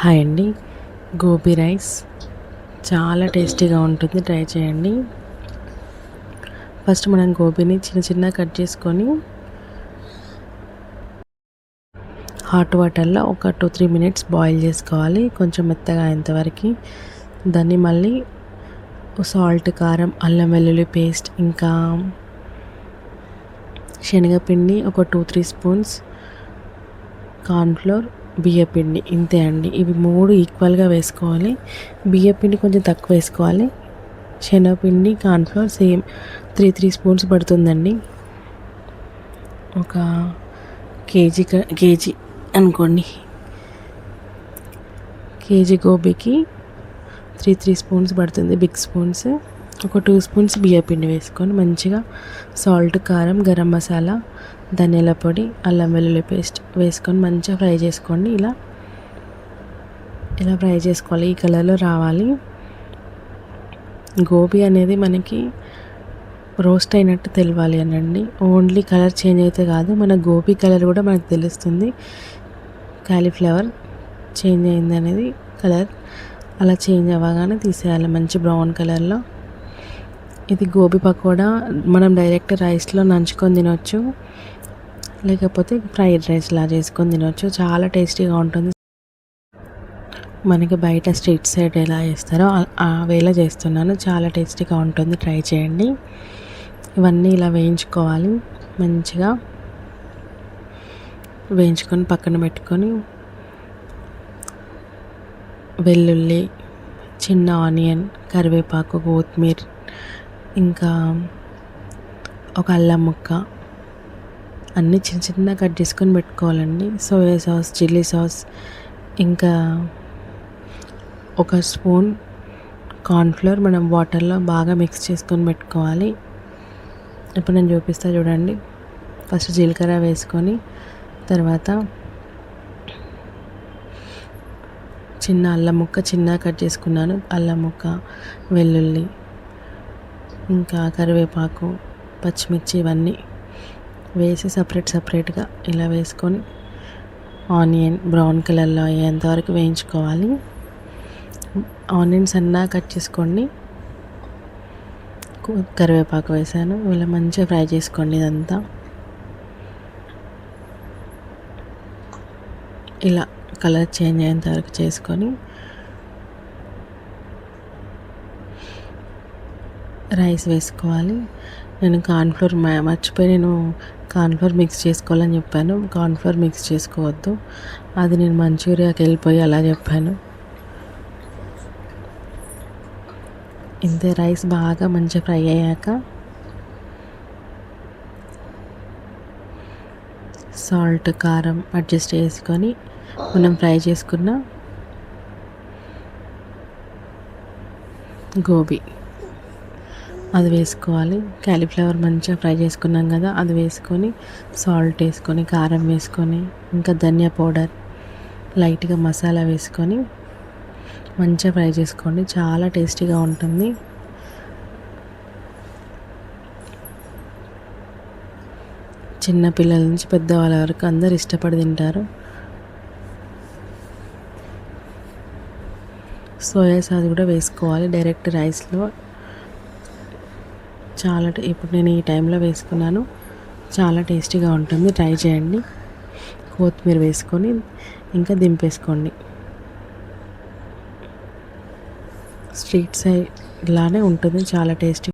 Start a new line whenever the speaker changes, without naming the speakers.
Hi అండి. Gobi rice. చాలా టేస్టీగా ఉంటుంది. ట్రై చేయండి. ఫస్ట్ మనం గోబీని చిన్న చిన్న కట్ చేసుకొని హాట్ వాటర్లో ఒక టూ త్రీ మినిట్స్ బాయిల్ చేసుకోవాలి. కొంచెం మెత్తగా అయ్యేంతవరకు దాన్ని మళ్ళీ సాల్ట్ కారం అల్లం వెల్లుల్లి పేస్ట్ ఇంకా శనగపిండి ఒక టూ త్రీ స్పూన్స్ కార్న్ఫ్లోర్ బియ్యపిండి ఇంతే అండి. ఇవి మూడు ఈక్వల్గా వేసుకోవాలి. బియ్యపిండి కొంచెం తక్కువ వేసుకోవాలి. శనగపిండి cornflour same three three spoons పడుతుందండి. ఒక కేజీ కేజీ అనుకోండి. కేజీ గోబీకి త్రీ త్రీ స్పూన్స్ పడుతుంది. Big spoons. ఒక టూ స్పూన్స్ బియ్యపిండి వేసుకొని మంచిగా సాల్ట్ కారం గరం మసాలా ధనియాల పొడి అల్లం వెల్లుల్లి పేస్ట్ వేసుకొని మంచిగా ఫ్రై చేసుకోండి. ఇలా ఇలా ఫ్రై చేసుకోవాలి. ఈ కలర్లో రావాలి. గోబీ అనేది మనకి రోస్ట్ అయినట్టు తెలవాలి అనండి. ఓన్లీ కలర్ చేంజ్ అయితే కాదు మన గోబీ కలర్ కూడా మనకు తెలుస్తుంది. కాలీఫ్లవర్ చేంజ్ అయింది అనేది కలర్. అలా చేంజ్ అవ్వగానే తీసేయాలి మంచి బ్రౌన్ కలర్లో. ఇది గోబీ పకోడా. మనం డైరెక్ట్ రైస్లో నంచుకొని తినొచ్చు. లేకపోతే ఫ్రైడ్ రైస్లా చేసుకొని తినొచ్చు. చాలా టేస్టీగా ఉంటుంది. మనకి బయట స్ట్రీట్ సైడ్ ఎలా చేస్తారో ఆ వేళ చేస్తున్నాను. చాలా టేస్టీగా ఉంటుంది. ట్రై చేయండి. ఇవన్నీ ఇలా వేయించుకోవాలి. మంచిగా వేయించుకొని పక్కన పెట్టుకొని వెల్లుల్లి చిన్న ఆనియన్ కరివేపాకు కొత్తిమీర ఇంకా ఒక అల్లం ముక్క అన్నీ చిన్న చిన్న కట్ చేసుకొని పెట్టుకోవాలండి. సోయా సాస్ చిల్లీ సాస్ ఇంకా ఒక స్పూన్ కార్న్ఫ్లోర్ మనం వాటర్లో బాగా మిక్స్ చేసుకొని పెట్టుకోవాలి. ఇప్పుడు నేను చూపిస్తా చూడండి. ఫస్ట్ జీలకర్ర వేసుకొని తర్వాత చిన్న అల్లం ముక్క చిన్నగా కట్ చేసుకున్నాను. అల్లం ముక్క వెల్లుల్లి ఇంకా కరివేపాకు పచ్చిమిర్చి ఇవన్నీ వేసి సపరేట్ సపరేట్గా ఇలా వేసుకొని ఆనియన్ బ్రౌన్ కలర్లో అయ్యేంతవరకు వేయించుకోవాలి. ఆనియన్స్ అన్నా కట్ చేసుకోండి. కరివేపాకు వేసాను. ఇలా మంచిగా ఫ్రై చేసుకోండి ఇదంతా. ఇలా కలర్ చేంజ్ అయ్యేంత వరకు చేసుకొని రైస్ వేసుకోవాలి. నేను కార్న్ఫ్లోర్ మర్చిపోయి నేను కార్న్ఫ్లోర్ మిక్స్ చేసుకోవాలని చెప్పాను. కార్న్ఫ్లోర్ మిక్స్ చేసుకోవద్దు. అది నేను మంచూరియాకి వెళ్ళిపోయి అలా చెప్పాను. ఇంతే రైస్ బాగా మంచిగా ఫ్రై అయ్యాక సాల్ట్ కారం అడ్జస్ట్ చేసుకొని మనం ఫ్రై చేసుకున్న గోబీ. అది వేసుకోవాలి. క్యాలీఫ్లవర్ మంచిగా ఫ్రై చేసుకున్నాం కదా అది వేసుకొని సాల్ట్ వేసుకొని కారం వేసుకొని ఇంకా ధనియా పౌడర్ లైట్గా మసాలా వేసుకొని మంచిగా ఫ్రై చేసుకోండి. చాలా టేస్టీగా ఉంటుంది. చిన్న పిల్లల నుంచి పెద్దవాళ్ళ వరకు అందరు ఇష్టపడి తింటారు. సోయా సాస్ కూడా వేసుకోవాలి. డైరెక్ట్ రైస్లో చాలా ఇప్పుడు నేను ఈ టైంలో వేసుకున్నాను. చాలా టేస్టీగా ఉంటుంది. ట్రై చేయండి. కొత్తిమీర వేసుకొని ఇంకా దింపేసుకోండి. స్ట్రీట్ సైడ్ ఇలానే ఉంటుంది. చాలా టేస్టీ